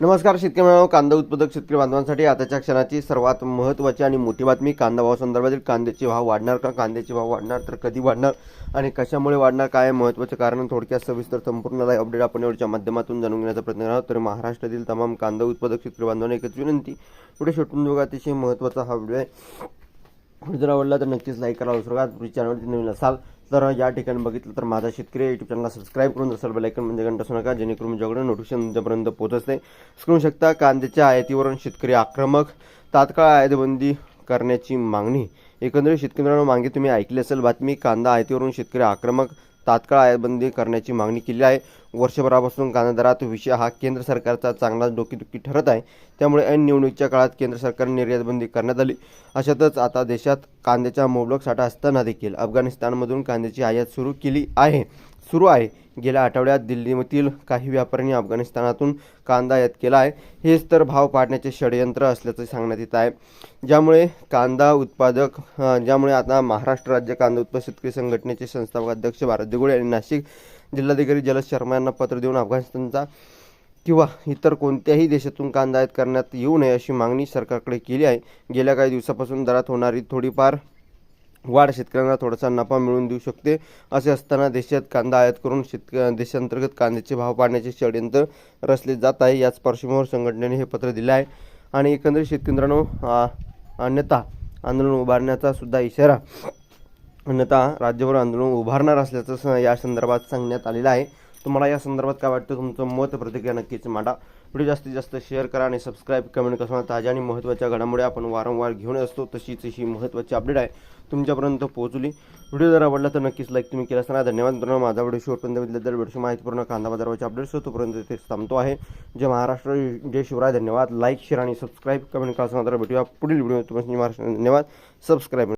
नमस्कार शेतकरी मित्रांनो. कांदा उत्पादक शेतकरी बांधवांसाठी आताच्या क्षणाची सर्वात महत्त्वाची आणि मोठी बातमी कांदा भाव संदर्भातील कांद्याचे भाव वाढणार का? कांद्याचे भाव वाढणार तर कधी वाढणार आणि कशामुळे वाढणार? काय आहे महत्त्वाचे कारण? थोडक्यात सविस्तर संपूर्ण लाईव्ह अपडेट आपण एवढच्या माध्यमातून जाणून घेण्याचा प्रयत्न करणार आहोत. तर महाराष्ट्रातील तमाम कांदा उत्पादक शेतकरी बांधवांना एकच विनंती पुढे शेवटून बघा अतिशय महत्त्वाचा हा व्हिडिओ आहे. व्हिडिओ जर आवडला तर नक्कीच लाईक करा विसरू नका तुम्ही चॅनलवरती नवीन असाल तर या ठिकाणी बघितलं तर माझा शेतकरी यूट्यूब चॅनलला सबस्क्राईब करून जसं बेलायकन म्हणजे घंटा असू नका जेणेकरून माझ्याकडे नोटिफिकेशन तुमच्यापर्यंत पोहोचते नाही करू शकता कांद्याच्या आयातीवरून शेतकरी आक्रमक तात्काळ आयातबंदी करण्याची मागणी. एकंदरीत शेतकऱ्यांना मागे तुम्ही ऐकली असेल बातमी कांदा आयतीवरून शेतकरी आक्रमक तात्काळ आयातबंदी करण्याची मागणी केली आहे. वर्षभरापासून कांदा दरात विषय हा केंद्र सरकारचा चांगलाच डोकेदुखी ठरत आहे. त्यामुळे ऐन निवडणुकीच्या काळात केंद्र सरकारने निर्यातबंदी करण्यात आली. अशातच आता देशात कांद्याचा मोबलक साठा असताना देखील अफगाणिस्तानमधून कांद्याची आयात सुरू केली आहे. सुरू आहे. गेल्या आठवड्यात दिल्लीमधील काही व्यापाऱ्यांनी अफगाणिस्तानातून कांदा आयात केला आहे. हेच तर भाव पाडण्याचे षडयंत्र असल्याचं सांगण्यात येत आहे. ज्यामुळे कांदा उत्पादक ज्यामुळे आता महाराष्ट्र राज्य कांदा उत्पादक शेतकरी संघटनेचे संस्थापक अध्यक्ष भारत देगुळे यांनी नाशिक जिल्हाधिकारी जलद शर्मा यांना पत्र देऊन अफगाणिस्तानचा किंवा इतर कोणत्याही देशातून कांदा आयात करण्यात येऊ नये अशी मागणी सरकारकडे केली आहे. गेल्या काही दिवसापासून दरात होणारी थोडीफार वाढ शेतकऱ्यांना थोडासा नफा मिळवून देऊ शकते. असे असताना देशात कांदा आयात करून शेतक देशांतर्गत कांद्याचे भाव पाडण्याचे षडयंत्र रचले जात आहे. याच पार्श्वभूमीवर संघटनेने हे पत्र दिलं आहे. आणि एकंदरीत शेतकऱ्यांनो अन्यथा आंदोलन उभारण्याचा सुद्धा इशारा अन्यथा राज्यभर आंदोलन उभारणार असल्याचं स- या संदर्भात सांगण्यात आलेलं आहे. तुम्हाला या संदर्भात काय वाटतं तुमचं मत प्रतिक्रिया नक्कीच मांडा. व्हिडिओ जास्तीत जास्त शेअर करा आणि सबस्क्राईब कमेंट कसं ताज्या आणि महत्त्वाच्या घडामोडी आपण वारंवार घेऊन असतो. तशीच ही महत्त्वाची अपडेट आहे तुमच्यापर्यंत पोहोचली. व्हिडिओ जर आवडला तर नक्कीच लाईक तुम्ही केला असताना धन्यवाद मित्रांनो. माझा व्हिडिओ शेवटपर्यंत बघितलं तर व्हिडिओ माहितीपूर्ण कांदा बाजारावरचे अपडेट्स तोपर्यंत ते थांबतो आहे. जे महाराष्ट्र. जय शिवराय. धन्यवाद. लाईक शेअर आणि सबस्क्राईब कमेंट करा. असताना तर भेटूया पुढील व्हिडिओ तुम्हाला महाराष्ट्र. धन्यवाद. सबस्क्राईब